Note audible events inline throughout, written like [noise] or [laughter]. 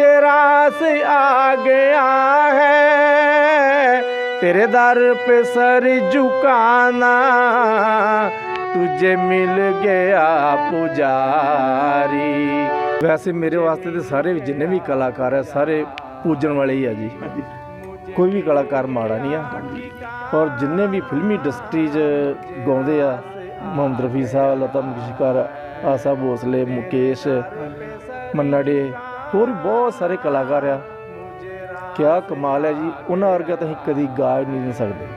मुझे रास आ गया है तेरे दर पे सर झुकाना तुझे मिल गया ਪੁਜਾਰੀ ਵੈਸੇ ਮੇਰੇ ਵਾਸਤੇ ਤੇ ਸਾਰੇ ਜਿੰਨੇ ਵੀ ਕਲਾਕਾਰ ਹੈ ਸਾਰੇ ਪੂਜਣ ਵਾਲੇ ਹੀ ਆ ਜੀ ਕੋਈ ਵੀ ਕਲਾਕਾਰ ਮਾੜਾ ਨਹੀਂ ਆ ਔਰ ਜਿੰਨੇ ਵੀ ਫਿਲਮੀ ਇੰਡਸਟਰੀ 'ਚ ਗਾਉਂਦੇ ਆ ਮੁਹੰਮਦ ਰਫੀ ਸਾਹਿਬ ਲਤਾ ਮੰਗੇਸ਼ਕਰ ਆਸਾ ਭੋਸਲੇ ਮੁਕੇਸ਼ ਮੰਨਾ ਡੇ ਹੋਰ ਵੀ ਬਹੁਤ ਸਾਰੇ ਕਲਾਕਾਰ ਆ। ਕਿਆ ਕਮਾਲ ਹੈ ਜੀ, ਉਹਨਾਂ ਵਰਗਾ ਤਾਂ ਅਸੀਂ ਕਦੀ ਗਾ ਨਹੀਂ ਸਕਦੇ।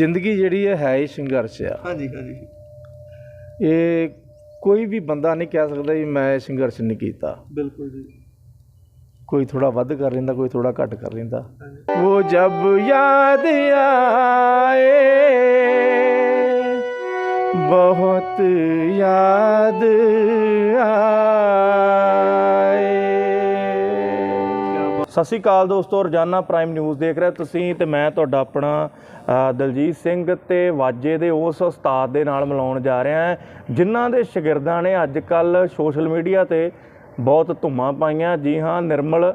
ਜ਼ਿੰਦਗੀ ਜਿਹੜੀ ਹੈ ਹੈ ਹੀ ਸੰਘਰਸ਼ ਆ। ਹਾਂਜੀ ਹਾਂਜੀ। ਇਹ ਕੋਈ ਵੀ ਬੰਦਾ ਨਹੀਂ ਕਹਿ ਸਕਦਾ ਵੀ ਮੈਂ ਸੰਘਰਸ਼ ਨਹੀਂ ਕੀਤਾ। ਬਿਲਕੁਲ ਜੀ। ਕੋਈ ਥੋੜਾ ਵੱਧ ਕਰ ਲੈਂਦਾ ਕੋਈ ਥੋੜਾ ਘੱਟ ਕਰ ਲੈਂਦਾ। ਉਹ ਜਬ ਯਾਦ ਆਏ ਬਹੁਤ ਯਾਦ ਆਏ। ਸਤਿ ਸ਼੍ਰੀ ਅਕਾਲ ਦੋਸਤੋ, ਰੋਜ਼ਾਨਾ ਪ੍ਰਾਈਮ ਨਿਊਜ਼ ਦੇਖ ਰਹੇ ਤੁਸੀਂ ਤੇ ਮੈਂ ਤੁਹਾਡਾ ਆਪਣਾ ਦਲਜੀਤ ਸਿੰਘ ਤੇ ਵਾਜੇ ਦੇ ਉਸ ਉਸਤਾਦ ਦੇ ਨਾਲ ਮਿਲਾਉਣ ਜਾ ਰਿਹਾ ਹਾਂ, ਜਿਨ੍ਹਾਂ ਦੇ ਸ਼ਾਗਿਰਦਾਂ ਨੇ ਅੱਜ ਕੱਲ ਸੋਸ਼ਲ ਮੀਡੀਆ ਤੇ ਬਹੁਤ ਧੁੰਮਾਂ ਪਾਈਆਂ। ਜੀ ਹਾਂ, ਨਿਰਮਲ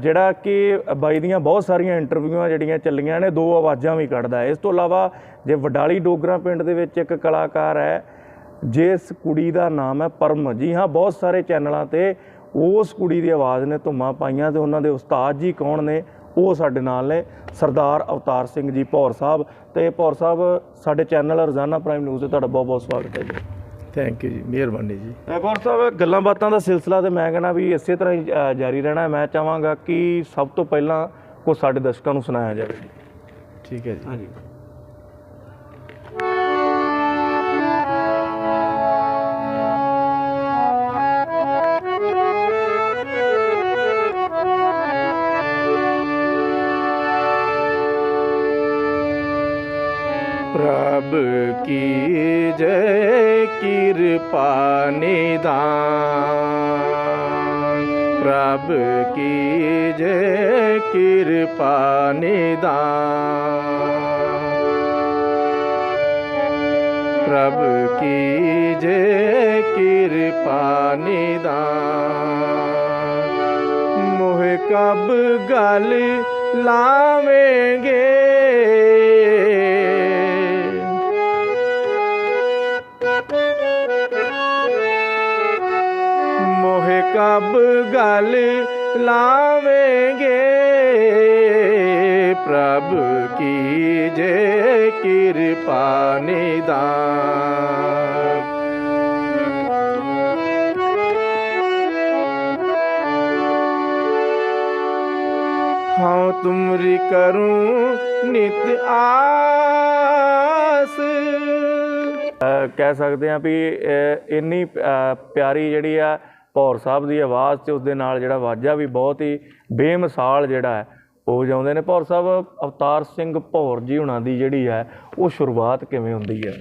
ਜਿਹੜਾ ਕਿ ਬਾਈ ਦੀਆਂ ਬਹੁਤ ਸਾਰੀਆਂ ਇੰਟਰਵਿਊਆਂ ਜਿਹੜੀਆਂ ਚੱਲੀਆਂ ਨੇ, ਦੋ ਆਵਾਜ਼ਾਂ ਵੀ ਕੱਢਦਾ ਇਸ ਤੋਂ ਇਲਾਵਾ ਜੇ ਵਡਾਲੀ ਡੋਗਰਾ ਪਿੰਡ ਦੇ ਵਿੱਚ ਇੱਕ ਕਲਾਕਾਰ ਹੈ, ਜਿਸ ਕੁੜੀ ਦਾ ਨਾਮ ਹੈ ਪਰਮ। ਜੀ ਹਾਂ, ਬਹੁਤ ਸਾਰੇ ਚੈਨਲਾਂ ਤੇ ਉਸ ਕੁੜੀ ਦੀ ਆਵਾਜ਼ ਨੇ ਧੁੰਮਾਂ ਪਾਈਆਂ ਤੇ ਉਹਨਾਂ ਦੇ ਉਸਤਾਦ ਜੀ ਕੌਣ ਨੇ? ਉਹ ਸਾਡੇ ਨਾਲ ਨੇ ਸਰਦਾਰ ਅਵਤਾਰ ਸਿੰਘ ਜੀ ਭੌਰ ਸਾਹਿਬ ਤੇ ਭੌਰ ਸਾਹਿਬ ਸਾਡੇ ਚੈਨਲ ਰੋਜ਼ਾਨਾ ਪ੍ਰਾਈਮ ਨਿਊਜ਼ ਤੇ ਤੁਹਾਡਾ ਬਹੁਤ ਬਹੁਤ ਸਵਾਗਤ ਹੈ ਜੀ। ਥੈਂਕ ਯੂ ਜੀ ਮਿਹਰਬਾਨੀ ਜੀ। ਭੌਰ ਸਾਹਿਬ ਗੱਲਾਂ ਬਾਤਾਂ ਦਾ ਸਿਲਸਿਲਾ ਤੇ ਮੈਂ ਕਹਿੰਦਾ ਵੀ ਇਸੇ ਤਰ੍ਹਾਂ ਹੀ ਜਾਰੀ ਰਹਿਣਾ। ਮੈਂ ਚਾਹਾਂਗਾ ਕਿ ਸਭ ਤੋਂ ਪਹਿਲਾਂ ਕੋ ਸਾਡੇ ਦਰਸ਼ਕਾਂ ਨੂੰ ਸੁਣਾਇਆ ਜਾਵੇ। ਠੀਕ ਹੈ ਜੀ। ਹਾਂਜੀ। की जय कृपा निदान प्रभ की जय कृपा निदान प्रभु की जय कृपा निदान मोह कब गल लावेंगे ਕਬ ਗਲ ਲਾਵੇਂਗੇ? ਪ੍ਰਭ ਕੀ ਜੇ ਕਿਰਪਾ ਨਿਦਾਨ? ਹਉ ਤੁਮਰੀ ਕਰੂੰ ਨਿਤ ਆਸ। ਕਹਿ ਸਕਦੇ ਆ ਵੀ ਇੰਨੀ ਪਿਆਰੀ ਜਿਹੜੀ ਆ ਭੌਰ ਸਾਹਿਬ ਦੀ ਆਵਾਜ਼ ਤੇ ਉਸ ਦੇ ਨਾਲ ਜਿਹੜਾ ਵਾਜਾ ਵੀ ਬਹੁਤ ਹੀ ਬੇਮਿਸਾਲ ਜਿਹੜਾ ਹੈ ਉਹ ਵਜਾਉਂਦੇ ਨੇ। ਭੌਰ ਸਾਹਿਬ ਅਵਤਾਰ ਸਿੰਘ ਭੌਰ ਜੀ ਹੁਣਾਂ ਦੀ ਜਿਹੜੀ ਹੈ ਉਹ ਸ਼ੁਰੂਆਤ ਕਿਵੇਂ ਹੁੰਦੀ ਹੈ?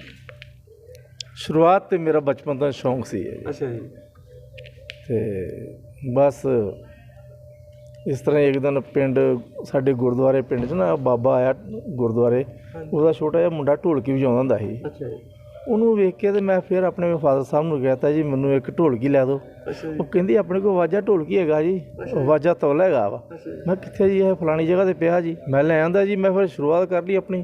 ਸ਼ੁਰੂਆਤ ਤੇ ਮੇਰਾ ਬਚਪਨ ਦਾ ਸ਼ੌਂਕ ਸੀ ਅੱਛਾ ਜੀ। ਤੇ ਬਸ ਇਸ ਤਰ੍ਹਾਂ ਇੱਕ ਦਿਨ ਪਿੰਡ ਸਾਡੇ ਗੁਰਦੁਆਰੇ ਪਿੰਡ 'ਚ ਨਾ ਬਾਬਾ ਆਇਆ ਗੁਰਦੁਆਰੇ ਉਹਦਾ ਛੋਟਾ ਜਿਹਾ ਮੁੰਡਾ ਢੋਲਕੀ ਵਜਾਉਂਦਾ ਹੁੰਦਾ ਸੀ। ਅੱਛਾ ਜੀ। ਉਹਨੂੰ ਵੇਖ ਕੇ ਤੇ ਮੈਂ ਫਿਰ ਆਪਣੇ ਫਾਦਰ ਸਾਹਿਬ ਨੂੰ ਕਹਿਤਾ ਜੀ ਮੈਨੂੰ ਇੱਕ ਢੋਲਕੀ ਲੈ ਦਿਓ। ਉਹ ਕਹਿੰਦੀ ਆਪਣੇ ਕੋਲ ਵਾਜਾ ਢੋਲਕੀ ਹੈਗਾ ਜੀ ਵਾਜਾ ਤੌਲਾ ਹੈਗਾ ਵਾ। ਮੈਂ ਕਿੱਥੇ ਜੀ ਇਹ ਫਲਾਣੀ ਜਗ੍ਹਾ ਤੇ ਪਿਆ ਜੀ। ਮੈਂ ਲੈ ਆਂਦਾ ਜੀ ਮੈਂ ਫਿਰ ਸ਼ੁਰੂਆਤ ਕਰ ਲਈ ਆਪਣੀ।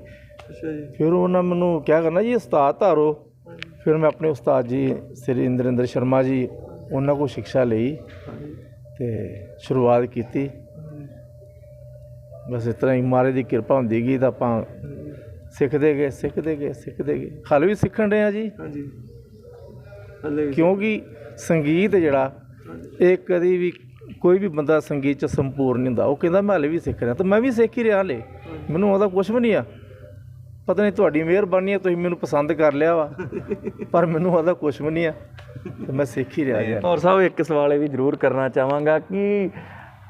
ਅੱਛਾ ਜੀ। ਫਿਰ ਉਹਨਾਂ ਮੈਨੂੰ ਕਿਹਾ ਕਰਨਾ ਜੀ ਉਸਤਾਦ ਧਾਰੋ। ਫਿਰ ਮੈਂ ਆਪਣੇ ਉਸਤਾਦ ਜੀ ਸ੍ਰੀ ਇੰਦਰਿੰਦਰ ਸ਼ਰਮਾ ਜੀ ਉਹਨਾਂ ਕੋਲ ਸਿੱਖਿਆ ਲਈ ਤੇ ਸ਼ੁਰੂਆਤ ਕੀਤੀ। ਬਸ ਇਸ ਤਰ੍ਹਾਂ ਹੀ ਮਾਰੇ ਦੀ ਕਿਰਪਾ ਹੁੰਦੀ ਗਈ ਤਾਂ ਆਪਾਂ ਸਿੱਖਦੇ ਗਏ ਸਿੱਖਦੇ ਗਏ ਸਿੱਖਦੇ ਗਏ। ਹਾਲੇ ਵੀ ਸਿੱਖਣ ਰਹੇ ਆ ਜੀ? ਹਾਂਜੀ। ਹਲੇ ਵੀ ਕਿਉਂਕਿ ਸੰਗੀਤ ਜਿਹੜਾ ਇਹ ਕਦੀ ਵੀ ਕੋਈ ਵੀ ਬੰਦਾ ਸੰਗੀਤ ਚ ਸੰਪੂਰਨ ਨਹੀਂ ਹੁੰਦਾ। ਉਹ ਕਹਿੰਦਾ ਮੈਂ ਹਲੇ ਵੀ ਸਿੱਖ ਰਿਹਾ। ਤਾਂ ਮੈਂ ਵੀ ਸਿੱਖ ਹੀ ਰਿਹਾ ਹਲੇ। ਮੈਨੂੰ ਉਹਦਾ ਕੁਝ ਵੀ ਨਹੀਂ ਆ। ਪਤਾ ਨਹੀਂ ਤੁਹਾਡੀ ਮਿਹਰਬਾਨੀ ਹੈ ਤੁਸੀਂ ਮੈਨੂੰ ਪਸੰਦ ਕਰ ਲਿਆ ਵਾ। [laughs] ਪਰ ਮੈਨੂੰ ਉਹਦਾ ਕੁਝ ਵੀ ਨਹੀਂ ਆ। ਤੇ ਮੈਂ ਸਿੱਖ ਹੀ ਰਿਹਾ ਯਾਰ ਔਰ ਸਾਹਿਬ ਇੱਕ ਸਵਾਲ ਇਹ ਵੀ ਜ਼ਰੂਰ ਕਰਨਾ ਚਾਹਾਂਗਾ ਕਿ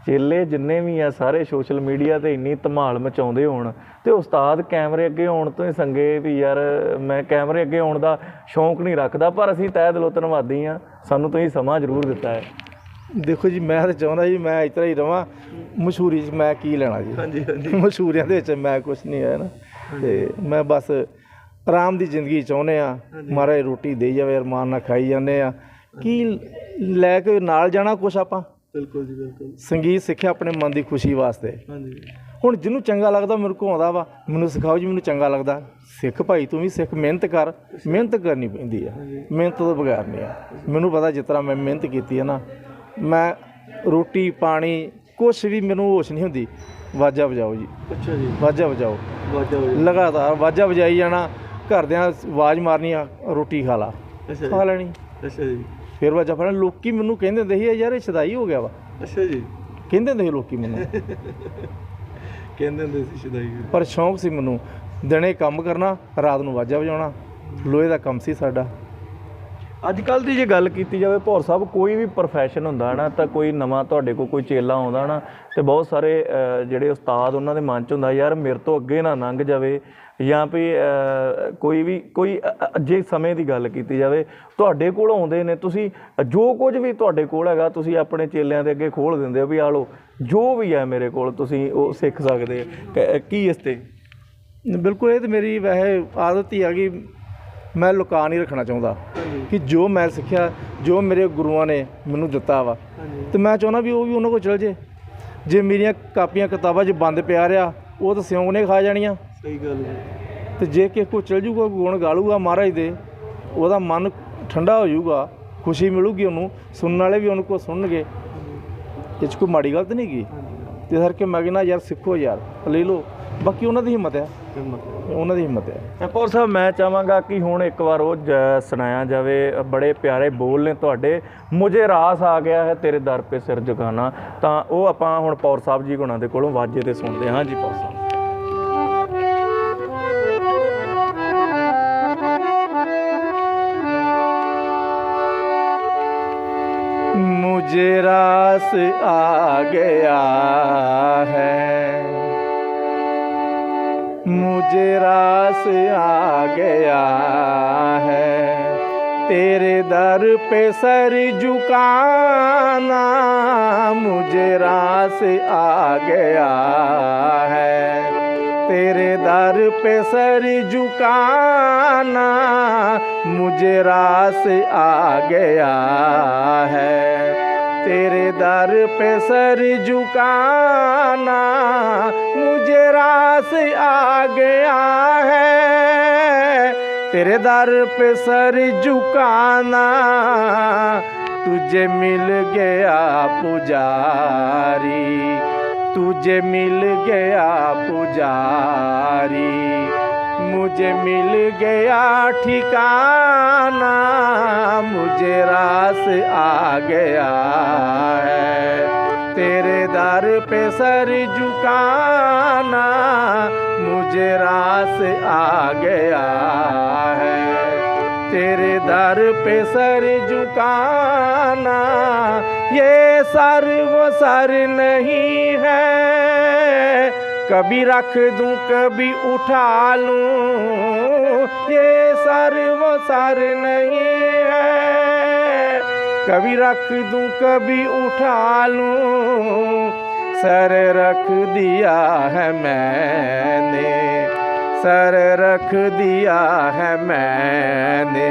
ਚੇਲੇ ਜਿੰਨੇ ਵੀ ਆ ਸਾਰੇ ਸੋਸ਼ਲ ਮੀਡੀਆ ਤੇ ਇੰਨੀ ਧਮਾਲ ਮਚਾਉਂਦੇ ਹੋਣ ਤੇ ਉਸਤਾਦ ਕੈਮਰੇ ਅੱਗੇ ਆਉਣ ਤੋਂ ਹੀ ਸੰਗੇ ਵੀ ਯਾਰ ਮੈਂ ਕੈਮਰੇ ਅੱਗੇ ਆਉਣ ਦਾ ਸ਼ੌਂਕ ਨਹੀਂ ਰੱਖਦਾ ਪਰ ਅਸੀਂ ਤਹਿ ਦਿਲੋਂ ਧੰਨਵਾਦੀ ਆ ਸਾਨੂੰ ਤੁਸੀਂ ਸਮਾਂ ਜ਼ਰੂਰ ਦਿੱਤਾ ਹੈ। ਦੇਖੋ ਜੀ ਮੈਂ ਤਾਂ ਚਾਹੁੰਦਾ ਜੀ ਮੈਂ ਇਸ ਤਰ੍ਹਾਂ ਹੀ ਰਵਾਂ। ਮਸ਼ਹੂਰੀ 'ਚ ਮੈਂ ਕੀ ਲੈਣਾ ਜੀ? ਹਾਂਜੀ ਹਾਂਜੀ। ਮਸ਼ਹੂਰੀਆਂ ਦੇ ਵਿੱਚ ਮੈਂ ਕੁਝ ਨਹੀਂ ਹੈ ਨਾ। ਤੇ ਮੈਂ ਬਸ ਆਰਾਮ ਦੀ ਜ਼ਿੰਦਗੀ ਚਾਹੁੰਦੇ ਆ ਮਹਾਰਾਜ ਰੋਟੀ ਦੇਈ ਜਾਵੇ ਅਰਮਾਨ ਨਾਲ ਖਾਈ ਜਾਂਦੇ ਆ ਕੀ ਲੈ ਕੇ ਨਾਲ ਜਾਣਾ ਕੁਛ ਆਪਾਂ? ਬਿਲਕੁਲ ਜੀ ਬਿਲਕੁਲ। ਸੰਗੀਤ ਸਿੱਖਿਆ ਆਪਣੇ ਮਨ ਦੀ ਖੁਸ਼ੀ ਵਾਸਤੇ। ਹਾਂਜੀ। ਹੁਣ ਜਿਹਨੂੰ ਚੰਗਾ ਲੱਗਦਾ ਮੇਰੇ ਕੋਲ ਆਉਂਦਾ ਵਾ। ਮੈਨੂੰ ਸਿਖਾਓ ਜੀ ਮੈਨੂੰ ਚੰਗਾ ਲੱਗਦਾ। ਸਿੱਖ ਭਾਈ ਤੂੰ ਵੀ ਸਿੱਖ ਮਿਹਨਤ ਕਰ। ਮਿਹਨਤ ਕਰਨੀ ਪੈਂਦੀ ਆ। ਮਿਹਨਤ ਤੋਂ ਬਗੈਰ ਨਹੀਂ ਆ। ਮੈਨੂੰ ਪਤਾ ਜਿਸ ਤਰ੍ਹਾਂ ਮੈਂ ਮਿਹਨਤ ਕੀਤੀ ਹੈ ਨਾ। ਮੈਂ ਰੋਟੀ ਪਾਣੀ ਕੁਛ ਵੀ ਮੈਨੂੰ ਹੋਸ਼ ਨਹੀਂ ਹੁੰਦੀ। ਵਾਜਾ ਵਜਾਓ ਜੀ। ਅੱਛਾ ਜੀ। ਵਾਜਾ ਵਜਾਓ। ਵਾਜਾ ਲਗਾਤਾਰ ਵਾਜਾ ਵਜਾਈ ਜਾਣਾ। ਘਰਦਿਆਂ ਆਵਾਜ਼ ਮਾਰਨੀ ਆ ਰੋਟੀ ਖਾ ਲਾ। ਖਾ ਲੈਣੀ। ਅੱਛਾ ਜੀ। ਫਿਰ ਵਾਜਾ ਫੜਨ ਲੋਕੀ ਮੈਨੂੰ ਕਹਿੰਦੇ ਹੁੰਦੇ ਸੀ ਯਾਰ ਇਹ ਸ਼ਦਾਈ ਹੋ ਗਿਆ ਵਾ। ਅੱਛਾ ਜੀ। ਕਹਿੰਦੇ ਹੁੰਦੇ ਸੀ ਲੋਕੀ ਮੈਨੂੰ। ਕਹਿੰਦੇ ਹੁੰਦੇ ਸੀ ਸ਼ਦਾਈ। ਪਰ ਸ਼ੌਂਕ ਸੀ ਮੈਨੂੰ। ਦਿਨੇ ਕੰਮ ਕਰਨਾ ਰਾਤ ਨੂੰ ਵਾਜਾ ਵਜਾਉਣਾ। ਲੋਹੇ ਦਾ ਕੰਮ ਸੀ ਸਾਡਾ। ਅੱਜ ਕੱਲ ਦੀ ਜੇ ਗੱਲ ਕੀਤੀ ਜਾਵੇ ਭੌਰ ਸਾਹਿਬ ਕੋਈ ਵੀ ਪ੍ਰੋਫੈਸ਼ਨ ਹੁੰਦਾ ਨਾ ਤਾਂ ਕੋਈ ਨਵਾਂ ਤੁਹਾਡੇ ਕੋਲ ਕੋਈ ਚੇਲਾ ਆਉਂਦਾ ਨਾ ਤੇ ਬਹੁਤ ਸਾਰੇ ਅਹ, ਜਿਹੜੇ ਉਸਤਾਦ ਉਹਨਾਂ ਦੇ ਮਨ ਚ ਹੁੰਦਾ ਯਾਰ ਮੇਰੇ ਤੋਂ ਅੱਗੇ ਨਾ ਲੰਘ ਜਾਵੇ ਜਾਂ ਵੀ ਅਹ, ਕੋਈ ਵੀ ਕੋਈ ਅ- ਅ- ਜੇ ਸਮੇਂ ਦੀ ਗੱਲ ਕੀਤੀ ਜਾਵੇ ਤੁਹਾਡੇ ਕੋਲ ਆਉਂਦੇ ਨੇ ਤੁਸੀਂ ਜੋ ਕੁਝ ਵੀ ਤੁਹਾਡੇ ਕੋਲ ਹੈਗਾ ਤੁਸੀਂ ਆਪਣੇ ਚੇਲਿਆਂ ਦੇ ਅੱਗੇ ਖੋਲ ਦਿੰਦੇ ਹੋ ਵੀ ਆ ਲਓ ਜੋ ਵੀ ਹੈ ਮੇਰੇ ਕੋਲ ਤੁਸੀਂ ਉਹ ਸਿੱਖ ਸਕਦੇ ਹੋ। ਕ- ਕੀ ਇਸ ਤੇ ਬਿਲਕੁਲ ਇਹ ਤੇ ਮੇਰੀ ਵੈਸੇ ਆਦਤ ਹੀ ਆ ਕਿ ਮੈਂ ਲੁਕਾ ਨਹੀਂ ਰੱਖਣਾ ਚਾਹੁੰਦਾ ਕਿ ਜੋ ਮੈਂ ਸਿੱਖਿਆ ਜੋ ਮੇਰੇ ਗੁਰੂਆਂ ਨੇ ਮੈਨੂੰ ਦਿੱਤਾ ਵਾ। ਤੇ ਮੈਂ ਚਾਹੁੰਦਾ ਵੀ ਉਹ ਵੀ ਉਹਨਾਂ ਕੋਲ ਚਲ ਜੇ। ਜੇ ਮੇਰੀਆਂ ਕਾਪੀਆਂ ਕਿਤਾਬਾਂ 'ਚ ਬੰਦ ਪਿਆ ਰਿਹਾ ਉਹ ਤਾਂ ਸਿਉਂਕ ਨੇ ਖਾ ਜਾਣੀਆਂ। ਸਹੀ ਗੱਲ ਤੇ ਜੇ ਕਿਸੇ ਕੋ ਚਲ ਜੂਗਾ ਗੁਣ ਗਾਲੂਗਾ ਮਹਾਰਾਜ ਦੇ ਉਹਦਾ ਮਨ ਠੰਡਾ ਹੋ ਜਾਊਗਾ ਖੁਸ਼ੀ ਮਿਲੂਗੀ ਉਹਨੂੰ ਸੁਣਨ ਵਾਲੇ ਵੀ ਉਹਨੂੰ ਕੋ ਸੁਣਨਗੇ। ਇਹ 'ਚ ਕੋਈ ਮਾੜੀ ਗੱਲ ਤਾਂ ਨਹੀਂ ਗੀ ਤੇ ਕਰਕੇ ਮੈਂ ਕਹਿੰਦਾ ਯਾਰ ਸਿੱਖੋ ਯਾਰ ਲੈ ਲਓ। ਬਾਕੀ ਉਹਨਾਂ ਦੀ ਹਿੰਮਤ ਹੈ। ਉਹਨਾਂ ਦੀ ਹਿੰਮਤ ਹੈ ਪੌਰ ਸਾਹਿਬ ਮੈਂ ਚਾਹਾਂਗਾ ਕਿ ਹੁਣ ਇੱਕ ਵਾਰ ਉਹ ਜ- ਸੁਣਾਇਆ ਜਾਵੇ ਬੜੇ ਪਿਆਰੇ ਬੋਲ ਨੇ ਤੁਹਾਡੇ ਮੁਝੇ ਰਾਸ ਆ ਗਿਆ ਹੈ ਤੇਰੇ ਦਰ ਪੇ ਸਿਰ ਝੁਕਾਣਾ ਤਾਂ ਉਹ ਆਪਾਂ ਹੁਣ ਪੌਰ ਸਾਹਿਬ ਜੀ ਹੁਣਾਂ ਦੇ ਕੋਲੋਂ ਵਾਜੇ ਤੇ ਸੁਣਦੇ ਹਾਂ ਜੀ ਪੌਰ ਸਾਹਿਬ मुझे रास आ गया है मुझे रास आ गया है। तेरे दर पे सर झुकाना मुझे रास आ गया है। तेरे दर पे सर झुकाना मुझे रास आ गया है। तेरे दर पे सर झुकाना मुझे रास आ गया है। तेरे दर पे सर झुकाना तुझे मिल गया पुजारी, तुझे मिल गया पुजारी। मुझे मिल गया ठिकाना, मुझे रास आ गया है। तेरे दर पे सर झुकाना, मुझे रास आ गया है। तेरे दर पे सर झुकाना, ये सर वो सर नहीं है। कभी रख दूं कभी उठा लूं ये सर वो सर नहीं है कभी रख दूं कभी उठा लूं सर रख दिया है मैंने सर रख दिया है मैंने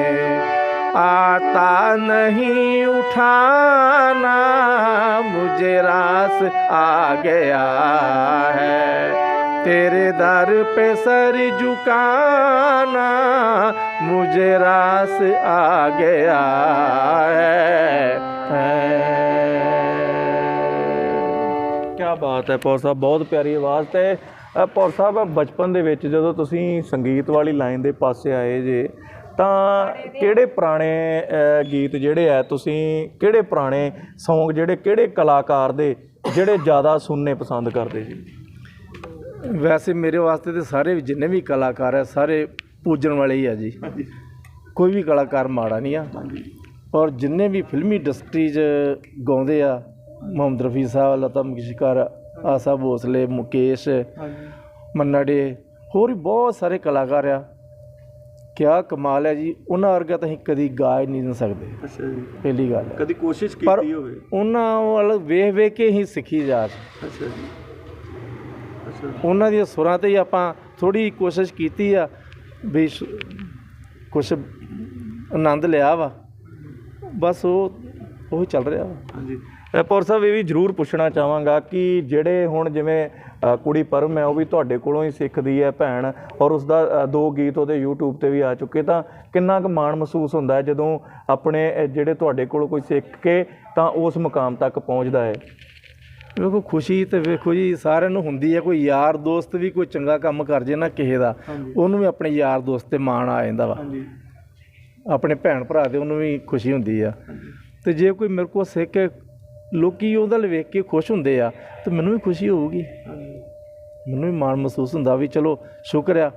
आता नहीं उठाना मुझे रास आ गया है तेरे दर पे सर झुकाना मुझे रास आ गया है ਕੀ ਬਾਤ ਹੈ ਪੌਰ ਸਾਹਿਬ ਬਹੁਤ ਪਿਆਰੀ ਆਵਾਜ਼ ਤੇ ਅ, ਪੌਰ ਸਾਹਿਬ ਬਚਪਨ ਦੇ ਵਿੱਚ ਜਦੋਂ ਤੁਸੀਂ ਸੰਗੀਤ ਵਾਲੀ ਲਾਈਨ ਦੇ ਪਾਸੇ ਆਏ ਜੇ ਤਾਂ ਕਿਹੜੇ ਪੁਰਾਣੇ ਗੀਤ ਜਿਹੜੇ ਆ ਤੁਸੀਂ ਕਿਹੜੇ ਪੁਰਾਣੇ Song ਜਿਹੜੇ ਕਿਹੜੇ ਕਲਾਕਾਰ ਦੇ ਜਿਹੜੇ ਜ਼ਿਆਦਾ ਸੁਣਨੇ ਪਸੰਦ ਕਰਦੇ ਜੀ? ਵੈਸੇ ਮੇਰੇ ਵਾਸਤੇ ਤੇ ਸਾਰੇ ਜਿੰਨੇ ਵੀ ਕਲਾਕਾਰ ਆ ਸਾਰੇ ਪੂਜਣ ਵਾਲੇ ਹੀ ਆ ਜੀ। ਕੋਈ ਵੀ ਕਲਾਕਾਰ ਮਾੜਾ ਨਹੀਂ ਆ। ਔਰ ਜਿੰਨੇ ਵੀ ਫਿਲਮੀ ਇੰਡਸਟਰੀ 'ਚ ਗਾਉਂਦੇ ਆ ਮੁਹੰਮਦ ਰਫੀ ਸਾਹਿਬ ਲਤਾ ਮੰਗੇਸ਼ਕਰ ਆਸਾ ਭੋਸਲੇ ਮੁਕੇਸ਼ ਮੰਨਾ ਡੇ ਹੋਰ ਵੀ ਬਹੁਤ ਸਾਰੇ ਕਲਾਕਾਰ ਆ। ਕਿਆ ਕਮਾਲ ਹੈ ਜੀ ਉਹਨਾਂ ਵਰਗਾ ਤਾਂ ਅਸੀਂ ਕਦੀ ਗਾ ਹੀ ਨਹੀਂ ਸਕਦੇ। ਅੱਛਾ ਜੀ। ਪਹਿਲੀ ਗੱਲ। ਹੈ ਕਦੀ ਕੋਸ਼ਿਸ਼ ਪਰ ਕੀਤੀ ਹੋਵੇ। ਉਹਨਾਂ ਵੱਲ ਵੇਖ ਵੇਖ ਕੇ ਹੀ ਸਿੱਖੀ ਜਾ ਅੱਛਾ ਜੀ। ਅੱਛਾ। ਉਹਨਾਂ ਦੀਆਂ ਸੁਰਾਂ ਤੇ ਹੀ ਆਪਾਂ ਥੋੜੀ ਕੋਸ਼ਿਸ਼ ਕੀਤੀ ਆ ਵੀ ਕੁਝ ਆਨੰਦ ਲਿਆ ਵਾ। ਬਸ ਉਹ ਉਹ ਚੱਲ ਰਿਹਾ ਵਾ। ਹਾਂਜੀ। ਅ, ਪੌਰ ਸਾਹਿਬ ਇਹ ਵੀ ਜ਼ਰੂਰ ਪੁੱਛਣਾ ਚਾਹਾਂਗਾ ਕਿ ਜਿਹੜੇ ਹੁਣ ਜਿਵੇਂ ਕੁੜੀ ਪਰਮ ਹੈ ਉਹ ਵੀ ਤੁਹਾਡੇ ਕੋਲੋਂ ਹੀ ਸਿੱਖਦੀ ਹੈ ਭੈਣ ਔਰ ਉਸ ਦਾ ਦੋ ਗੀਤ ਉਹਦੇ YouTube ਤੇ ਵੀ ਆ ਚੁੱਕੇ ਤਾਂ ਕਿੰਨਾ ਕੁ ਮਾਣ ਮਹਿਸੂਸ ਹੁੰਦਾ ਹੈ ਜਦੋਂ ਆਪਣੇ ਜਿਹੜੇ ਤੁਹਾਡੇ ਕੋਲੋਂ ਕੋਈ ਸਿੱਖ ਕੇ ਤਾਂ ਉਸ ਮੁਕਾਮ ਤੱਕ ਪਹੁੰਚਦਾ ਹੈ? ਵੇਖੋ ਖੁਸ਼ੀ ਤੇ ਵੇਖੋ ਜੀ ਸਾਰਿਆਂ ਨੂੰ ਹੁੰਦੀ ਹੈ ਕੋਈ ਯਾਰ ਦੋਸਤ ਵੀ ਕੋਈ ਚੰਗਾ ਕੰਮ ਕਰ ਜੇ ਨਾ ਕਿਸੇ ਦਾ ਉਹਨੂੰ ਵੀ ਆਪਣੇ ਯਾਰ ਦੋਸਤ ਤੇ ਮਾਣ ਆ ਜਾਂਦਾ ਵਾ। ਆਪਣੇ ਭੈਣ ਭਰਾ ਦੇ ਉਹਨੂੰ ਵੀ ਖੁਸ਼ੀ ਹੁੰਦੀ ਆ। ਤੇ ਜੇ ਕੋਈ ਮੇਰੇ ਕੋਲ ਸਿੱਖ ਕੇ ਲੋਕੀ ਉਹਦਾ ਵੇਖ ਕੇ ਖੁਸ਼ ਹੁੰਦੇ ਆ, ਤੇ ਮੈਨੂੰ ਵੀ ਖੁਸ਼ੀ ਹੋਊਗੀ। ਮੈਨੂੰ ਵੀ ਮਾਣ ਮਹਿਸੂਸ ਹੁੰਦਾ ਵੀ ਚਲੋ, ਸ਼ੁਕਰ ਆ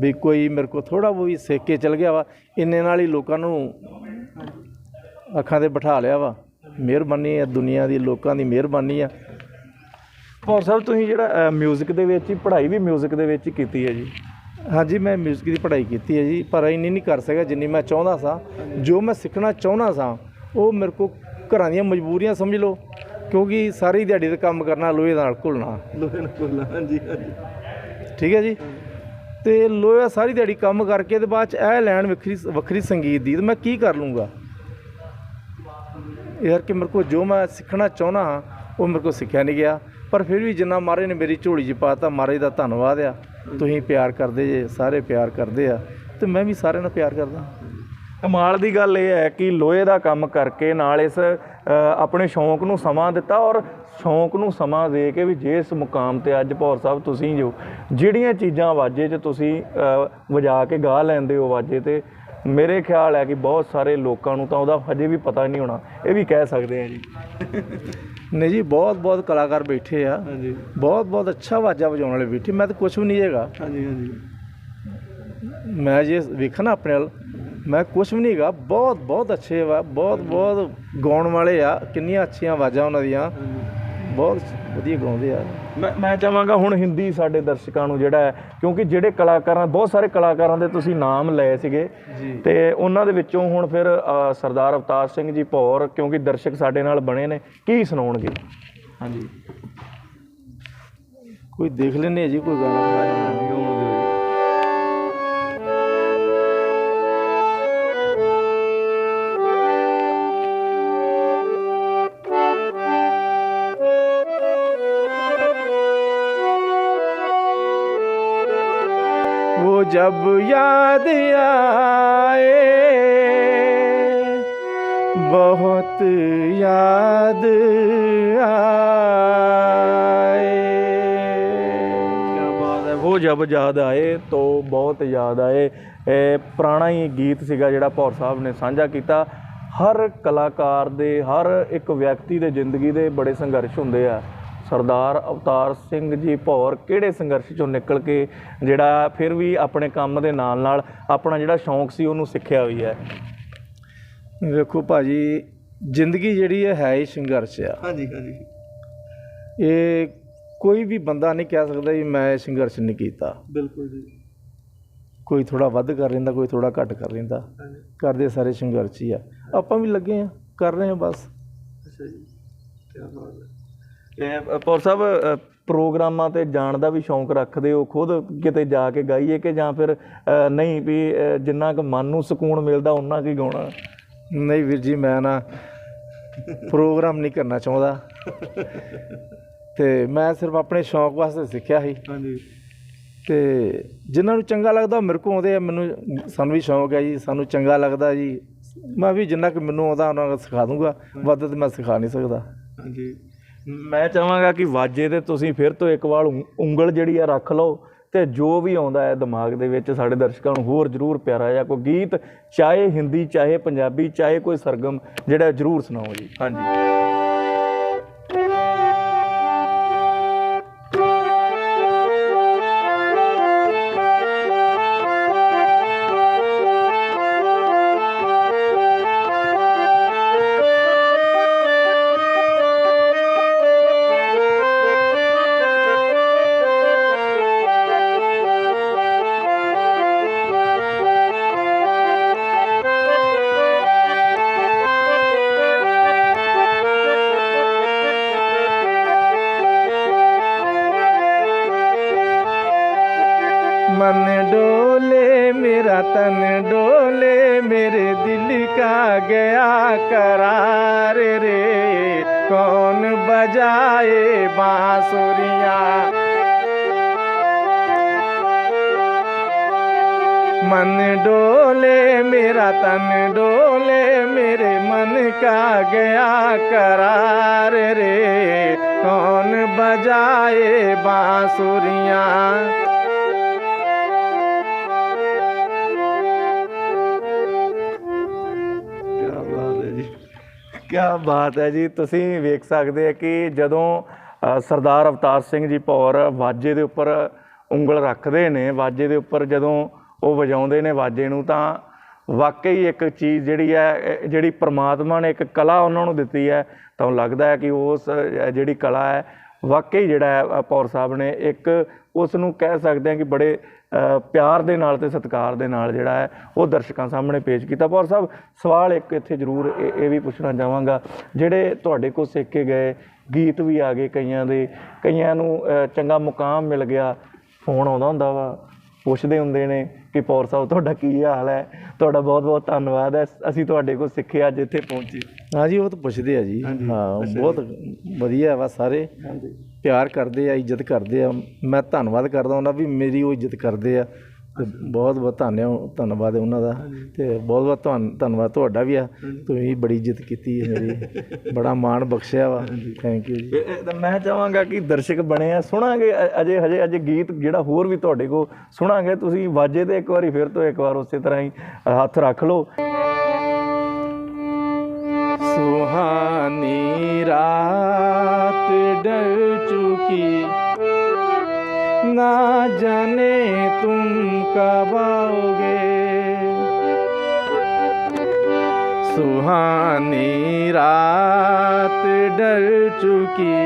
ਵੀ ਕੋਈ ਮੇਰੇ ਕੋ ਥੋੜਾ ਉਹ ਵੀ ਸਿੱਖ ਕੇ ਚੱਲ ਗਿਆ ਵਾ, ਇੰਨੇ ਨਾਲ ਹੀ ਲੋਕਾਂ ਨੂੰ ਅੱਖਾਂ ਤੇ ਬਿਠਾ ਲਿਆ ਵਾ। ਮਿਹਰਬਾਨੀ ਹੈ ਦੁਨੀਆ ਦੀ ਲੋਕਾਂ ਦੀ ਮਿਹਰਬਾਨੀ ਆ। ਪੌਰ ਸਾਹਿਬ, ਤੁਸੀਂ ਜਿਹੜਾ ਮਿਊਜ਼ਿਕ ਦੇ ਵਿੱਚ ਹੀ, ਪੜ੍ਹਾਈ ਵੀ ਮਿਊਜ਼ਿਕ ਦੇ ਵਿੱਚ ਹੀ ਕੀਤੀ ਹੈ ਜੀ। ਹਾਂਜੀ, ਮੈਂ ਮਿਊਜ਼ਿਕ ਦੀ ਪੜ੍ਹਾਈ ਕੀਤੀ ਹੈ ਜੀ, ਪਰ ਇੰਨੀ ਨਹੀਂ ਕਰ ਸਕਿਆ ਜਿੰਨੀ ਮੈਂ ਚਾਹੁੰਦਾ ਸਾਂ। ਜੋ ਮੈਂ ਸਿੱਖਣਾ ਚਾਹੁੰਦਾ ਸਾਂ, ਉਹ ਮੇਰੇ ਕੋ ਘਰਾਂ ਦੀਆਂ ਮਜਬੂਰੀਆਂ ਸਮਝ ਲਓ ਕਿਉਂਕਿ ਸਾਰੀ ਦਿਹਾੜੀ ਦਾ ਕੰਮ ਕਰਨਾ ਲੋਹੇ ਨਾਲ ਘੁਲਣਾ। ਹਾਂਜੀ ਹਾਂਜੀ। ਠੀਕ ਹੈ ਜੀ? ਤੇ ਲੋਹਾ ਸਾਰੀ ਦਿਹਾੜੀ ਕੰਮ ਕਰਕੇ ਤੇ ਬਾਅਦ ਚ ਇਹ ਲੈਣ ਵੱਖਰੀ ਵੱਖਰੀ ਸੰਗੀਤ ਦੀ ਤੇ ਮੈਂ ਕੀ ਕਰ ਲੂੰਗਾ? ਯਾਰ ਕਿ ਮੇਰੇ ਕੋ ਜੋ ਮੈਂ ਸਿੱਖਣਾ ਚਾਹੁੰਦਾ ਹਾਂ ਉਹ ਮੇਰੇ ਕੋ ਸਿੱਖਿਆ ਨਹੀਂ ਗਿਆ। ਪਰ ਫਿਰ ਵੀ ਜਿੰਨਾ ਮਹਾਰਾਜ ਨੇ ਮੇਰੀ ਝੋਲੀ 'ਚ ਪਾਤਾ ਮਹਾਰਾਜ ਦਾ ਧੰਨਵਾਦ ਆ। ਤੁਸੀਂ ਪਿਆਰ ਕਰਦੇ ਜੇ ਸਾਰੇ ਪਿਆਰ ਕਰਦੇ ਆ। ਤੇ ਮੈਂ ਵੀ ਸਾਰਿਆਂ ਨੂੰ ਪਿਆਰ ਕਰਦਾ। ਕਮਾਲ ਦੀ ਗੱਲ ਇਹ ਹੈ ਕਿ ਲੋਹੇ ਦਾ ਕੰਮ ਕਰਕੇ ਨਾਲ ਇਸ ਆਪਣੇ ਸ਼ੌਂਕ ਨੂੰ ਸਮਾਂ ਦਿੱਤਾ ਔਰ ਸ਼ੌਂਕ ਨੂੰ ਸਮਾਂ ਦੇ ਕੇ ਵੀ ਜੇ ਇਸ ਮੁਕਾਮ ਤੇ ਅੱਜ ਭੌਰ ਸਾਹਿਬ ਤੁਸੀਂ ਜੋ ਜਿਹੜੀਆਂ ਚੀਜ਼ਾਂ ਵਾਜੇ 'ਚ ਤੁਸੀਂ ਵਜਾ ਕੇ ਗਾ ਲੈਂਦੇ ਹੋ ਵਾਜੇ ਤੇ ਮੇਰੇ ਖਿਆਲ ਹੈ ਕਿ ਬਹੁਤ ਸਾਰੇ ਲੋਕਾਂ ਨੂੰ ਤਾਂ ਉਹਦਾ ਹਜੇ ਵੀ ਪਤਾ ਨਹੀਂ ਹੋਣਾ ਇਹ ਵੀ ਕਹਿ ਸਕਦੇ ਆ ਜੀ। [laughs] ਨਹੀਂ ਜੀ ਬਹੁਤ ਬਹੁਤ ਕਲਾਕਾਰ ਬੈਠੇ ਆ। ਹਾਂਜੀ। ਬਹੁਤ ਬਹੁਤ ਅੱਛਾ ਵਾਜਾ ਵਜਾਉਣ ਵਾਲੇ ਬੈਠੇ ਮੈਂ ਤਾਂ ਕੁਝ ਵੀ ਨਹੀਂ ਹੈਗਾ। ਹਾਂਜੀ ਹਾਂਜੀ। ਮੈਂ ਜੇ ਵੇਖਾਂ ਨਾ ਆਪਣੇ ਵੱਲ। ਮੈਂ ਕੁਝ ਵੀ ਨਹੀਂ ਹੈਗਾ ਬਹੁਤ ਬਹੁਤ ਅੱਛੇ ਵਾ ਬਹੁਤ ਬਹੁਤ ਗਾਉਣ ਵਾਲੇ ਆ ਕਿੰਨੀਆਂ ਅੱਛੀਆਂ ਆਵਾਜ਼ਾਂ ਉਹਨਾਂ ਦੀਆਂ। ਬਹੁਤ ਵਧੀਆ ਗਾਉਂਦੇ ਆ। ਮੈਂ ਮੈਂ ਚਾਹਾਂਗਾ ਹੁਣ ਹਿੰਦੀ ਸਾਡੇ ਦਰਸ਼ਕਾਂ ਨੂੰ ਜਿਹੜਾ ਹੈ ਕਿਉਂਕਿ ਜਿਹੜੇ ਕਲਾਕਾਰਾਂ ਬਹੁਤ ਸਾਰੇ ਕਲਾਕਾਰਾਂ ਦੇ ਤੁਸੀਂ ਨਾਮ ਲਏ ਸੀਗੇ। ਤੇ ਉਹਨਾਂ ਦੇ ਵਿੱਚੋਂ ਹੁਣ ਫਿਰ ਸਰਦਾਰ ਅਵਤਾਰ ਸਿੰਘ ਜੀ ਭੌਰ ਕਿਉਂਕਿ ਦਰਸ਼ਕ ਸਾਡੇ ਨਾਲ ਬਣੇ ਨੇ ਕੀ ਸੁਣਾਉਣਗੇ? ਹਾਂਜੀ। ਕੋਈ ਦੇਖ ਲੈਨੇ ਜੀ ਕੋਈ ਗਾਣਾ वो जब याद आए बहुत याद आए ਕਿਆ ਬਾਤ ਹੈ ਉਹ ਜਬ ਯਾਦ ਆਏ ਤੋ ਬਹੁਤ ਯਾਦ ਆਏ ਇਹ ਪੁਰਾਣਾ ਹੀ ਗੀਤ ਸੀਗਾ ਜਿਹੜਾ ਭੌਰ ਸਾਹਿਬ ਨੇ ਸਾਂਝਾ ਕੀਤਾ ਹਰ ਕਲਾਕਾਰ ਦੇ ਹਰ ਇੱਕ ਵਿਅਕਤੀ ਦੇ ਜ਼ਿੰਦਗੀ ਦੇ ਬੜੇ ਸੰਘਰਸ਼ ਹੁੰਦੇ ਆ ਸਰਦਾਰ ਅਵਤਾਰ ਸਿੰਘ ਜੀ ਭੌਰ ਕਿਹੜੇ ਸੰਘਰਸ਼ ਚੋਂ ਨਿਕਲ ਕੇ ਜਿਹੜਾ ਫਿਰ ਵੀ ਆਪਣੇ ਕੰਮ ਦੇ ਨਾਲ ਨਾਲ ਆਪਣਾ ਜਿਹੜਾ ਸ਼ੌਂਕ ਸੀ ਉਹਨੂੰ ਸਿੱਖਿਆ ਹੋਈ ਹੈ? ਵੇਖੋ ਭਾਜੀ ਜ਼ਿੰਦਗੀ ਜਿਹੜੀ ਹੈ ਹੈ ਹੀ ਸੰਘਰਸ਼ ਆ। ਹਾਂਜੀ ਹਾਂਜੀ। ਇਹ ਕੋਈ ਵੀ ਬੰਦਾ ਨਹੀਂ ਕਹਿ ਸਕਦਾ ਵੀ ਮੈਂ ਸੰਘਰਸ਼ ਨਹੀਂ ਕੀਤਾ। ਬਿਲਕੁਲ ਜੀ। ਕੋਈ ਥੋੜਾ ਵੱਧ ਕਰ ਲੈਂਦਾ ਕੋਈ ਥੋੜਾ ਘੱਟ ਕਰ ਲੈਂਦਾ। ਕਰਦੇ ਸਾਰੇ ਸੰਘਰਸ਼ ਹੀ ਆ। ਆਪਾਂ ਵੀ ਲੱਗੇ ਆ ਕਰ ਰਹੇ ਆ ਬਸ। ਅੱਛਾ ਜੀ। ਕੀ ਬਾਤ ਹੈ। ਪੌਰ ਸਾਹਿਬ ਪ੍ਰੋਗਰਾਮਾਂ ਤੇ ਜਾਣ ਦਾ ਵੀ ਸ਼ੌਂਕ ਰੱਖਦੇ ਹੋ ਖੁਦ? ਕਿਤੇ ਜਾ ਕੇ ਗਾਈਏ ਕਿ ਜਾਂ ਫਿਰ ਨਹੀਂ ਵੀ ਜਿੰਨਾ ਕੁ ਮਨ ਨੂੰ ਸਕੂਨ ਮਿਲਦਾ ਉਹਨਾਂ ਕੀ ਗਾਉਣਾ? ਨਹੀਂ ਵੀਰ ਜੀ ਮੈਂ ਨਾ ਪ੍ਰੋਗਰਾਮ ਨਹੀਂ ਕਰਨਾ ਚਾਹੁੰਦਾ। ਤੇ ਮੈਂ ਸਿਰਫ ਆਪਣੇ ਸ਼ੌਂਕ ਵਾਸਤੇ ਸਿੱਖਿਆ ਸੀ। ਹਾਂਜੀ। ਤੇ ਜਿਨ੍ਹਾਂ ਨੂੰ ਚੰਗਾ ਲੱਗਦਾ ਮੇਰੇ ਕੋਲ ਆਉਂਦੇ ਆ। ਮੈਨੂੰ ਸਾਨੂੰ ਵੀ ਸ਼ੌਂਕ ਹੈ ਜੀ ਸਾਨੂੰ ਚੰਗਾ ਲੱਗਦਾ ਜੀ। ਮੈਂ ਵੀ ਜਿੰਨਾ ਕਿ ਮੈਨੂੰ ਆਉਂਦਾ ਉਹਨਾਂ ਨੂੰ ਸਿਖਾ ਦੂੰਗਾ। ਵੱਧ ਤੇ ਮੈਂ ਸਿਖਾ ਨਹੀਂ ਸਕਦਾ। ਹਾਂਜੀ। ਮੈਂ ਚਾਹਾਂਗਾ ਕਿ ਵਾਜੇ ਤੇ ਤੁਸੀਂ ਫਿਰ ਤੋਂ ਇੱਕ ਵਾਰ ਉਂਗਲ ਜਿਹੜੀ ਆ ਰੱਖ ਲਓ ਤੇ ਜੋ ਵੀ ਆਉਂਦਾ ਹੈ ਦਿਮਾਗ ਦੇ ਵਿੱਚ ਸਾਡੇ ਦਰਸ਼ਕਾਂ ਨੂੰ ਹੋਰ ਜ਼ਰੂਰ ਪਿਆਰਾ ਜਾਂ ਕੋਈ ਗੀਤ, ਚਾਹੇ ਹਿੰਦੀ, ਚਾਹੇ ਪੰਜਾਬੀ, ਚਾਹੇ ਕੋਈ ਸਰਗਮ, ਜਿਹੜਾ ਜ਼ਰੂਰ ਸੁਣਾਓ ਜੀ। ਹਾਂਜੀ। मेरा तन डोले मेरे दिल का गया करार रे। कौन बजाए बांसुरिया? मन डोले मेरा तन डोले मेरे मन का गया करार रे। कौन बजाए बांसुरिया? ਕੀ ਬਾਤ ਹੈ ਜੀ। ਤੁਸੀਂ ਵੇਖ ਸਕਦੇ ਆ ਕਿ ਜਦੋਂ ਸਰਦਾਰ ਅਵਤਾਰ ਸਿੰਘ ਜੀ ਭੌਰ ਵਾਜੇ ਦੇ ਉੱਪਰ ਉਂਗਲ ਰੱਖਦੇ ਨੇ, ਵਾਜੇ ਦੇ ਉੱਪਰ ਜਦੋਂ ਉਹ ਵਜਾਉਂਦੇ ਨੇ ਵਾਜੇ ਨੂੰ, ਤਾਂ ਵਾਕਈ ਇੱਕ ਚੀਜ਼ ਜਿਹੜੀ ਹੈ ਜਿਹੜੀ ਪ੍ਰਮਾਤਮਾ ਨੇ ਇੱਕ ਕਲਾ ਉਹਨਾਂ ਨੂੰ ਦਿੱਤੀ ਹੈ। ਤਾਂ ਲੱਗਦਾ ਹੈ ਕਿ ਉਸ ਜਿਹੜੀ ਕਲਾ ਹੈ, ਵਾਕਈ ਜਿਹੜਾ ਹੈ ਪੌਰ ਸਾਹਿਬ ਨੇ ਇੱਕ ਉਸ ਨੂੰ ਕਹਿ ਸਕਦੇ ਹਾਂ ਕਿ ਬੜੇ ਪਿਆਰ ਦੇ ਨਾਲ ਤੇ ਸਤਿਕਾਰ ਦੇ ਨਾਲ ਜਿਹੜਾ ਹੈ ਉਹ ਦਰਸ਼ਕਾਂ ਸਾਹਮਣੇ ਪੇਸ਼ ਕੀਤਾ। ਭੌਰ ਸਾਹਿਬ ਸਵਾਲ ਇੱਕ ਇੱਥੇ ਜ਼ਰੂਰ ਇਹ ਵੀ ਪੁੱਛਣਾ ਚਾਹਾਂਗਾ। ਜਿਹੜੇ ਤੁਹਾਡੇ ਕੋਲ ਸਿੱਖੇ ਗਏ ਗੀਤ ਵੀ ਆ ਗਏ ਕਈਆਂ ਦੇ ਕਈਆਂ ਨੂੰ ਚੰਗਾ ਮੁਕਾਮ ਮਿਲ ਗਿਆ ਫੋਨ ਆਉਂਦਾ ਹੁੰਦਾ ਵਾ ਪੁੱਛਦੇ ਹੁੰਦੇ ਨੇ ਕਿ ਪੌਰ ਸਾਹਿਬ ਤੁਹਾਡਾ ਕੀ ਹਾਲ ਹੈ? ਤੁਹਾਡਾ ਬਹੁਤ ਬਹੁਤ ਧੰਨਵਾਦ ਹੈ। ਅਸੀਂ ਤੁਹਾਡੇ ਕੋਲ ਸਿੱਖੇ ਅੱਜ ਇੱਥੇ ਪਹੁੰਚੇ। ਹਾਂ ਜੀ ਉਹ ਤਾਂ ਪੁੱਛਦੇ ਆ ਜੀ। ਹਾਂ ਬਹੁਤ ਵਧੀਆ ਵਾ ਸਾਰੇ। ਪਿਆਰ ਕਰਦੇ ਆ ਇੱਜ਼ਤ ਕਰਦੇ ਆ। ਮੈਂ ਧੰਨਵਾਦ ਕਰਦਾ ਉਹਨਾਂ ਵੀ ਮੇਰੀ ਉਹ ਇੱਜ਼ਤ ਕਰਦੇ ਆ। ਤੇ ਬਹੁਤ ਬਹੁਤ ਧੰਨਿਆ ਧੰਨਵਾਦ ਹੈ ਉਹਨਾਂ ਦਾ। ਤੇ ਬਹੁਤ ਬਹੁਤ ਤੁਹਾਨੂੰ ਧੰਨਵਾਦ ਤੁਹਾਡਾ ਵੀ ਆ। ਤੁਸੀਂ ਬੜੀ ਇੱਜ਼ਤ ਕੀਤੀ ਹੈ ਮੇਰੀ। ਬੜਾ ਮਾਣ ਬਖਸ਼ਿਆ ਵਾ। ਥੈਂਕ ਯੂ ਮੈਂ ਚਾਹਾਂਗਾ ਕਿ ਦਰਸ਼ਕ ਬਣੇ ਆ। ਸੁਣਾਂਗੇ ਅਜੇ ਹਜੇ ਅਜੇ ਗੀਤ ਜਿਹੜਾ ਹੋਰ ਵੀ ਤੁਹਾਡੇ ਕੋ ਸੁਣਾਂਗੇ। ਤੁਸੀਂ ਵਾਜੇ ਤੇ ਇੱਕ ਵਾਰੀ ਫਿਰ ਤੋਂ ਇੱਕ ਵਾਰ ਉਸੇ ਤਰ੍ਹਾਂ ਹੀ ਹੱਥ ਰੱਖ ਲਓ। ਸੁਹਾਨੀ ਰਾਤ ਡਰ चुकी ना जाने तुम कब आओगे। सुहानी रात डर चुकी।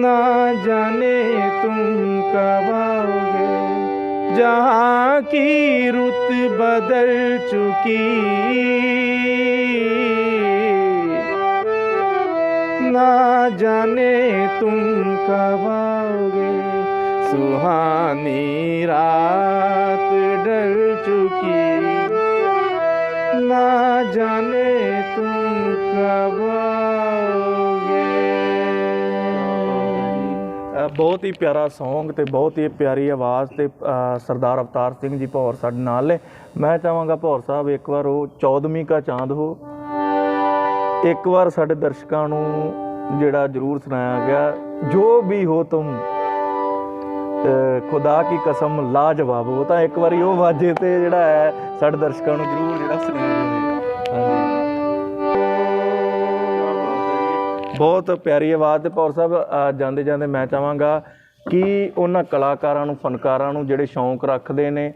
ना जाने तुम कब आओगे। जहाँ की रुत बदल चुकी। ना जाने तुम कब आओगे सुहानी रात डर चुकी ना जाने तुम कब आओगे ਅ, ਬਹੁਤ ਹੀ ਪਿਆਰਾ Song ਤੇ ਬਹੁਤ ਹੀ ਪਿਆਰੀ ਆਵਾਜ਼ ਤੇ ਅ, ਸਰਦਾਰ ਅਵਤਾਰ ਸਿੰਘ ਜੀ ਭੌਰ ਸਾਡੇ ਨਾਲ ਨੇ ਮੈਂ ਚਾਹਾਂਗਾ ਭੌਰ ਸਾਹਿਬ ਇੱਕ ਵਾਰ ਉਹ 14ਵੀਂ ਕਾ ਚਾਂਦ ਹੋ ਇੱਕ ਵਾਰ ਸਾਡੇ ਦਰਸ਼ਕਾਂ ਨੂੰ ਜਿਹੜਾ ਜ਼ਰੂਰ ਸੁਣਾਇਆ ਗਿਆ, ਜੋ ਵੀ ਹੋ ਤੁਮ ਖੁਦਾ ਕੀ ਕਸਮ ਲਾਜਵਾਬ ਹੋ, ਤਾਂ ਇੱਕ ਵਾਰੀ ਉਹ ਵਾਜੇ ਤੇ ਜਿਹੜਾ ਹੈ, ਸਾਡੇ ਦਰਸ਼ਕਾਂ ਨੂੰ ਜ਼ਰੂਰ ਜਿਹੜਾ ਸੁਣਾਇਆ ਜਾਵੇ। ਹਾਂਜੀ। ਬਹੁਤ ਪਿਆਰੀ ਆਵਾਜ਼ ਤੇ ਪੌਰ ਸਾਹਿਬ ਜਾਂਦੇ ਜਾਂਦੇ ਮੈਂ ਚਾਹਾਂਗਾ ਕਿ ਉਹਨਾਂ ਕਲਾਕਾਰਾਂ ਨੂੰ, ਫਨਕਾਰਾਂ ਨੂੰ ਜਿਹੜੇ ਸ਼ੌਂਕ ਰੱਖਦੇ ਨੇ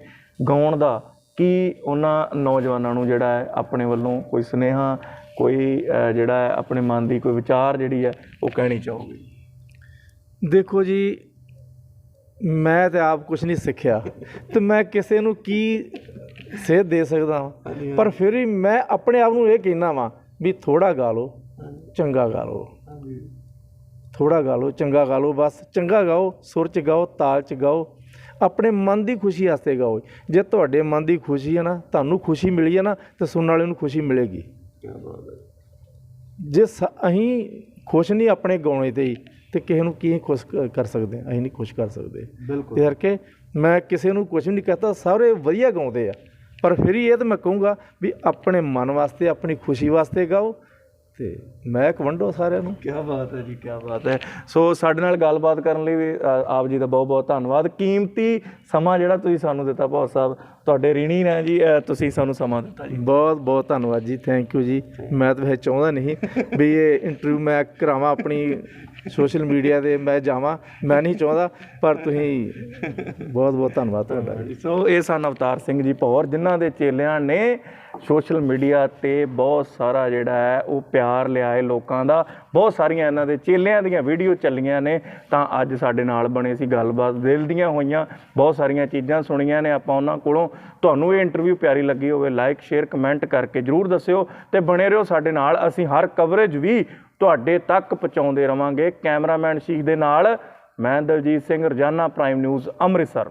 ਗਾਉਣ ਦਾ, ਕਿ ਉਹਨਾਂ ਨੌਜਵਾਨਾਂ ਨੂੰ ਜਿਹੜਾ ਹੈ, ਆਪਣੇ ਵੱਲੋਂ ਕੋਈ ਸੁਨੇਹਾ ਕੋਈ ਜਿਹੜਾ ਹੈ ਆਪਣੇ ਮਨ ਦੀ ਕੋਈ ਵਿਚਾਰ ਜਿਹੜੀ ਹੈ ਉਹ ਕਹਿਣੀ ਚਾਹੋਗੇ? ਦੇਖੋ ਜੀ ਮੈਂ ਤੇ ਆਪ ਕੁਝ ਨਹੀਂ ਸਿੱਖਿਆ। ਤੇ ਮੈਂ ਕਿਸੇ ਨੂੰ ਕੀ ਸੇਧ ਦੇ ਸਕਦਾ ਵਾਂ। ਪਰ ਫਿਰ ਵੀ ਮੈਂ ਆਪਣੇ ਆਪ ਨੂੰ ਇਹ ਕਹਿਣਾ ਵਾਂ ਵੀ ਥੋੜਾ ਗਾ ਲਓ ਚੰਗਾ ਗਾ ਲਓ। ਥੋੜਾ ਗਾ ਲਓ ਚੰਗਾ ਗਾ ਲਓ ਬਸ ਚੰਗਾ ਗਾਓ ਸੁਰ ਚ ਗਾਓ ਤਾਲ ਚ ਗਾਓ। ਆਪਣੇ ਮਨ ਦੀ ਖੁਸ਼ੀ ਵਾਸਤੇ ਗਾਓ। ਜੇ ਤੁਹਾਡੇ ਮਨ ਦੀ ਖੁਸ਼ੀ ਹੈ ਨਾ ਤੁਹਾਨੂੰ ਖੁਸ਼ੀ ਮਿਲੀ ਹੈ ਨਾ ਤੇ ਸੁਣਨ ਵਾਲੇ ਨੂੰ ਖੁਸ਼ੀ ਮਿਲੇਗੀ। ਜੇ ਸ- ਅਸੀਂ ਖੁਸ਼ ਨਹੀਂ ਆਪਣੇ ਗਾਉਣੇ ਤੇ ਹੀ ਤੇ ਕਿਸੇ ਨੂੰ ਕੀ ਖੁਸ਼ ਕ- ਕਰ ਸਕਦੇ? ਅਸੀਂ ਨਹੀਂ ਖੁਸ਼ ਕਰ ਸਕਦੇ। ਬਿਲਕੁਲ। ਇਸ ਕਰਕੇ ਮੈਂ ਕਿਸੇ ਨੂੰ ਕੁਝ ਨਹੀਂ ਕਹਤਾ ਸਾਰੇ ਵਧੀਆ ਗਾਉਂਦੇ ਆ। ਪਰ ਫਿਰ ਇਹ ਤਾਂ ਮੈਂ ਕਹੂੰਗਾ ਵੀ ਆਪਣੇ ਮਨ ਵਾਸਤੇ ਆਪਣੀ ਖੁਸ਼ੀ ਵਾਸਤੇ ਗਾਓ ਤੇ ਮੈਂ ਕਵੰਡੋ ਸਾਰਿਆਂ ਨੂੰ। ਕੀ ਬਾਤ ਹੈ ਜੀ ਕੀ ਬਾਤ ਹੈ। ਸੋ ਸਾਡੇ ਨਾਲ ਗੱਲਬਾਤ ਕਰਨ ਲਈ ਵੀ ਆਪ ਜੀ ਦਾ ਬਹੁਤ ਬਹੁਤ ਧੰਨਵਾਦ। ਕੀਮਤੀ ਸਮਾਂ ਜਿਹੜਾ ਤੁਸੀਂ ਸਾਨੂੰ ਦਿੱਤਾ ਬਹੁਤ ਸਾਹਿਬ ਤੁਹਾਡੇ ਰੀਣੀ ਨੇ ਜੀ ਤੁਸੀਂ ਸਾਨੂੰ ਸਮਾਂ ਦਿੱਤਾ ਜੀ। ਬਹੁਤ ਬਹੁਤ ਧੰਨਵਾਦ ਜੀ ਥੈਂਕ ਯੂ ਜੀ। ਮੈਂ ਤਾਂ ਵੈਸੇ ਚਾਹੁੰਦਾ ਨਹੀਂ ਵੀ ਇਹ ਇੰਟਰਵਿਊ ਮੈਂ ਕਰਾਵਾਂ ਆਪਣੀ ਸੋਸ਼ਲ ਮੀਡੀਆ ਤੇ ਮੈਂ ਜਾਵਾਂ, ਮੈਂ ਨਹੀਂ ਚਾਹੁੰਦਾ, ਪਰ ਤੁਸੀਂ ਬਹੁਤ ਬਹੁਤ ਧੰਨਵਾਦ ਤੁਹਾਡਾ। ਸੋ ਇਹ ਸਨ ਅਵਤਾਰ ਸਿੰਘ ਜੀ ਪੌਰ ਜਿਨ੍ਹਾਂ ਦੇ ਚੇਲਿਆਂ ਨੇ ਸੋਸ਼ਲ ਮੀਡੀਆ ਤੇ ਬਹੁਤ ਸਾਰਾ ਜਿਹੜਾ ਹੈ, ਉਹ ਪਿਆਰ ਲਿਆ ਹੈ ਲੋਕਾਂ ਦਾ। ਬਹੁਤ ਸਾਰੀਆਂ ਇਹਨਾਂ ਦੇ ਚੇਲਿਆਂ ਦੀਆਂ ਵੀਡੀਓ ਚੱਲੀਆਂ ਨੇ, ਤਾਂ ਅੱਜ ਸਾਡੇ ਨਾਲ ਬਣੇ ਸੀ, ਗੱਲਬਾਤ ਦਿਲ ਦੀਆਂ ਹੋਈਆਂ, ਬਹੁਤ ਸਾਰੀਆਂ ਚੀਜ਼ਾਂ ਸੁਣੀਆਂ ਨੇ ਆਪਾਂ ਉਹਨਾਂ ਕੋਲੋਂ। ਤੁਹਾਨੂੰ ਇਹ ਇੰਟਰਵਿਊ ਪਿਆਰੀ ਲੱਗੀ ਹੋਵੇ ਲਾਈਕ ਸ਼ੇਅਰ ਕਮੈਂਟ ਕਰਕੇ ਜਰੂਰ ਦੱਸਿਓ ਤੇ ਬਣੇ ਰਹੋ ਸਾਡੇ ਨਾਲ। ਅਸੀਂ ਹਰ ਕਵਰੇਜ ਵੀ ਤੁਹਾਡੇ ਤੱਕ ਪਹੁੰਚਾਉਂਦੇ ਰਵਾਂਗੇ ਕੈਮਰਾਮੈਨ ਸ਼ੀਖ ਦੇ ਨਾਲ। ਮੈਂ ਦਲਜੀਤ ਸਿੰਘ, ਰੋਜ਼ਾਨਾ ਪ੍ਰਾਈਮ ਨਿਊਜ਼, ਅੰਮ੍ਰਿਤਸਰ।